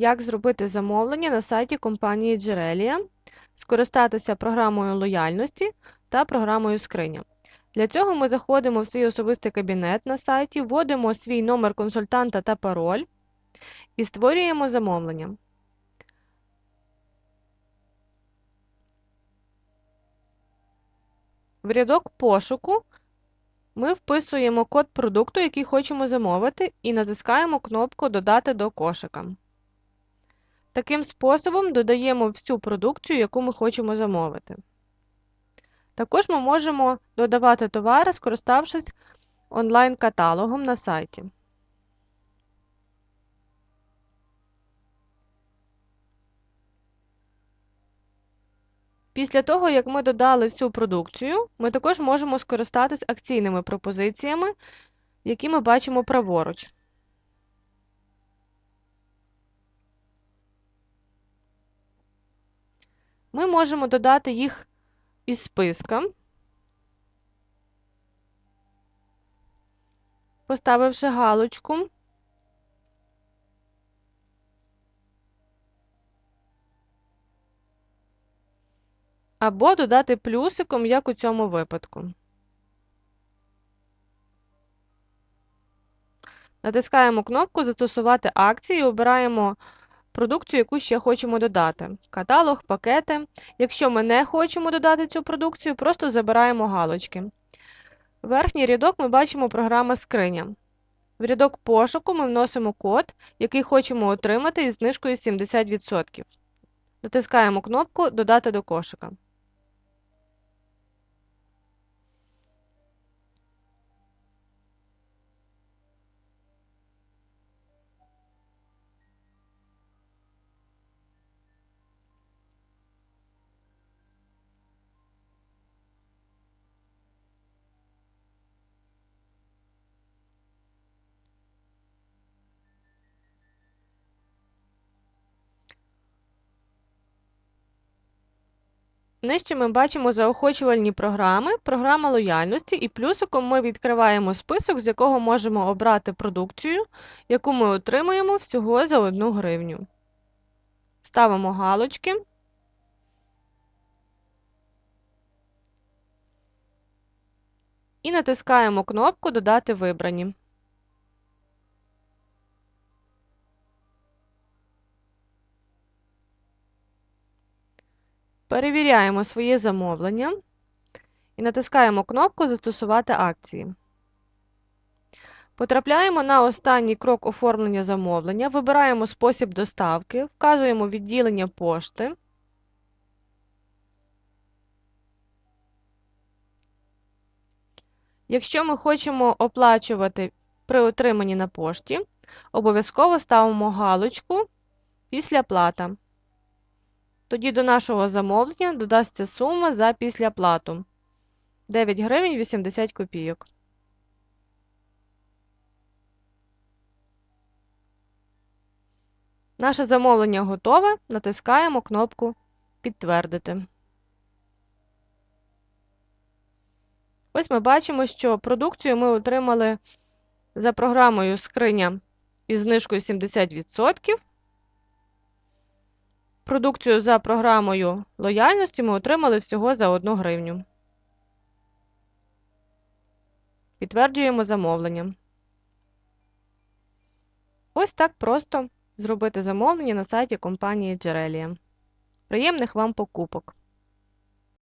Як зробити замовлення на сайті компанії Джерелія, скористатися програмою лояльності та програмою скриня. Для цього ми заходимо в свій особистий кабінет на сайті, вводимо свій номер консультанта та пароль і створюємо замовлення. В рядок пошуку ми вписуємо код продукту, який хочемо замовити, і натискаємо кнопку Додати до кошика. Таким способом додаємо всю продукцію, яку ми хочемо замовити. Також ми можемо додавати товари, скориставшись онлайн-каталогом на сайті. Після того, як ми додали всю продукцію, ми також можемо скористатись акційними пропозиціями, які ми бачимо праворуч. Ми можемо додати їх із списка, поставивши галочку. Або додати плюсиком, як у цьому випадку. Натискаємо кнопку Застосувати акції і обираємо продукцію, яку ще хочемо додати. Каталог, пакети. Якщо ми не хочемо додати цю продукцію, просто забираємо галочки. Верхній рядок ми бачимо програма скриня. В рядок пошуку ми вносимо код, який хочемо отримати із знижкою 70%. Натискаємо кнопку Додати до кошика. Нижче ми бачимо заохочувальні програми, програма лояльності, і плюсиком ми відкриваємо список, з якого можемо обрати продукцію, яку ми отримуємо всього за 1 гривню. Ставимо галочки. І натискаємо кнопку Додати вибрані. Перевіряємо своє замовлення і натискаємо кнопку Застосувати акції. Потрапляємо на останній крок оформлення замовлення, вибираємо спосіб доставки, вказуємо відділення пошти. Якщо ми хочемо оплачувати при отриманні на пошті, обов'язково ставимо галочку після плата. Тоді до нашого замовлення додасться сума за післяплату 9 гривень 80 копійок. Наше замовлення готове. Натискаємо кнопку Підтвердити. Ось ми бачимо, що продукцію ми отримали за програмою скриня із знижкою 70%. Продукцію за програмою лояльності ми отримали всього за 1 гривню. Підтверджуємо замовлення. Ось так просто зробити замовлення на сайті компанії Джерелія. Приємних вам покупок!